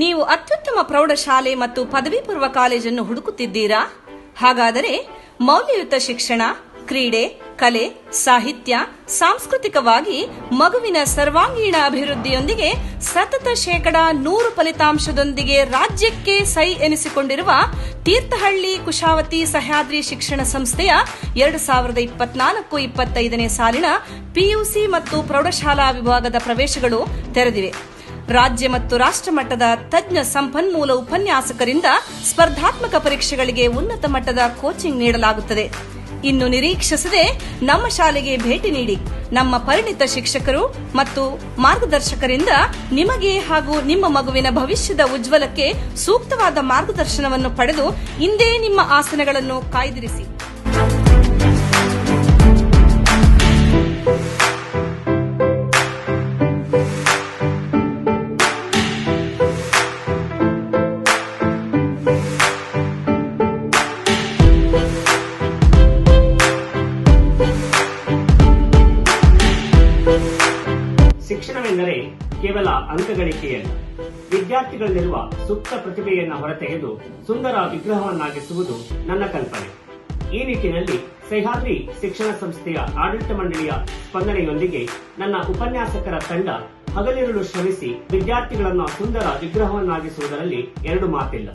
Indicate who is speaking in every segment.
Speaker 1: ನೀವು ಅತ್ಯುತ್ತಮ ಪ್ರೌಢಶಾಲೆ ಮತ್ತು ಪದವಿ ಪೂರ್ವ ಕಾಲೇಜನ್ನು ಹುಡುಕುತ್ತಿದ್ದೀರಾ? ಹಾಗಾದರೆ ಮೌಲ್ಯಯುತ ಶಿಕ್ಷಣ, ಕ್ರೀಡೆ, ಕಲೆ, ಸಾಹಿತ್ಯ, ಸಾಂಸ್ಕೃತಿಕವಾಗಿ ಮಗುವಿನ ಸರ್ವಾಂಗೀಣ ಅಭಿವೃದ್ಧಿಯೊಂದಿಗೆ ಸತತ ಶೇಕಡ ನೂರು ಫಲಿತಾಂಶದೊಂದಿಗೆ ರಾಜ್ಯಕ್ಕೆ ಸೈ ಎನಿಸಿಕೊಂಡಿರುವ ತೀರ್ಥಹಳ್ಳಿ ಕುಶಾವತಿ ಸಹ್ಯಾದ್ರಿ ಶಿಕ್ಷಣ ಸಂಸ್ಥೆಯ ಎರಡು ಸಾವಿರದ ಇಪ್ಪತ್ನಾಲ್ಕು ಇಪ್ಪತ್ತೈದನೇ ಸಾಲಿನ ಪಿಯುಸಿ ಮತ್ತು ಪ್ರೌಢಶಾಲಾ ವಿಭಾಗದ ಪ್ರವೇಶಗಳು ತೆರೆದಿವೆ. ರಾಜ್ಯ ಮತ್ತು ರಾಷ್ಟ್ರ ಮಟ್ಟದ ತಜ್ಞ ಸಂಪನ್ಮೂಲ ಉಪನ್ಯಾಸಕರಿಂದ ಸ್ಪರ್ಧಾತ್ಮಕ ಪರೀಕ್ಷೆಗಳಿಗೆ ಉನ್ನತ ಮಟ್ಟದ ಕೋಚಿಂಗ್ ನೀಡಲಾಗುತ್ತದೆ. ಇನ್ನು ನಿರೀಕ್ಷಿಸದೆ ನಮ್ಮ ಶಾಲೆಗೆ ಭೇಟಿ ನೀಡಿ ನಮ್ಮ ಪರಿಣಿತ ಶಿಕ್ಷಕರು ಮತ್ತು ಮಾರ್ಗದರ್ಶಕರಿಂದ ನಿಮಗೆ ಹಾಗೂ ನಿಮ್ಮ ಮಗುವಿನ ಭವಿಷ್ಯದ ಉಜ್ವಲಕ್ಕೆ ಸೂಕ್ತವಾದ ಮಾರ್ಗದರ್ಶನವನ್ನು ಪಡೆದು ಇಂದೇ ನಿಮ್ಮ ಆಸನಗಳನ್ನು ಕಾಯ್ದಿರಿಸಿ.
Speaker 2: ಶಿಕ್ಷಣವೆಂದರೆ ಕೇವಲ ಅಂಕಗಳಿಕೆಯಲ್ಲ ವಿದ್ಯಾರ್ಥಿಗಳಲ್ಲಿರುವ ಸೂಕ್ತ ಪ್ರತಿಭೆಯನ್ನು ಹೊರತೆಗೆದು ಸುಂದರ ವಿಗ್ರಹವನ್ನಾಗಿಸುವುದು ನನ್ನ ಕಲ್ಪನೆ. ಈ ನಿಟ್ಟಿನಲ್ಲಿ ಸಹ್ಯಾದ್ರಿ ಶಿಕ್ಷಣ ಸಂಸ್ಥೆಯ ಆಡಳಿತ ಮಂಡಳಿಯ ಸ್ಪಂದನೆಯೊಂದಿಗೆ ನನ್ನ ಉಪನ್ಯಾಸಕರ ತಂಡ ಹಗಲಿರುಳು ಶ್ರಮಿಸಿ ವಿದ್ಯಾರ್ಥಿಗಳನ್ನು ಸುಂದರ ವಿಗ್ರಹವನ್ನಾಗಿಸುವುದರಲ್ಲಿ ಎರಡು ಮಾತಿಲ್ಲ.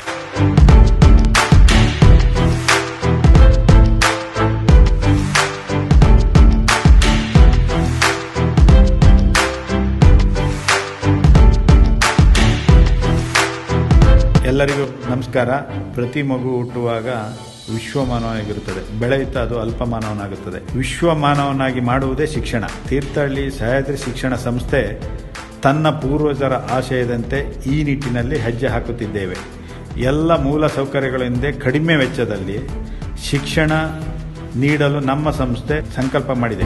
Speaker 3: ಎಲ್ಲರಿಗೂ ನಮಸ್ಕಾರ. ಪ್ರತಿ ಮಗು ಹುಟ್ಟುವಾಗ ವಿಶ್ವಮಾನವನಾಗಿರುತ್ತದೆ ಬೆಳೆಯುತ್ತಾ ಅದು ಅಲ್ಪಮಾನವನಾಗುತ್ತದೆ. ವಿಶ್ವಮಾನವನಾಗಿ ಮಾಡುವುದೇ ಶಿಕ್ಷಣ. ತೀರ್ಥಹಳ್ಳಿ ಸಹ್ಯಾದ್ರಿ ಶಿಕ್ಷಣ ಸಂಸ್ಥೆ ತನ್ನ ಪೂರ್ವಜರ ಆಶಯದಂತೆ ಈ ನಿಟ್ಟಿನಲ್ಲಿ ಹೆಜ್ಜೆ ಹಾಕುತ್ತಿದ್ದೇವೆ. ಎಲ್ಲ ಮೂಲ ಸೌಕರ್ಯಗಳಿಂದ ಕಡಿಮೆ ವೆಚ್ಚದಲ್ಲಿ ಶಿಕ್ಷಣ ನೀಡಲು ನಮ್ಮ ಸಂಸ್ಥೆ ಸಂಕಲ್ಪ ಮಾಡಿದೆ.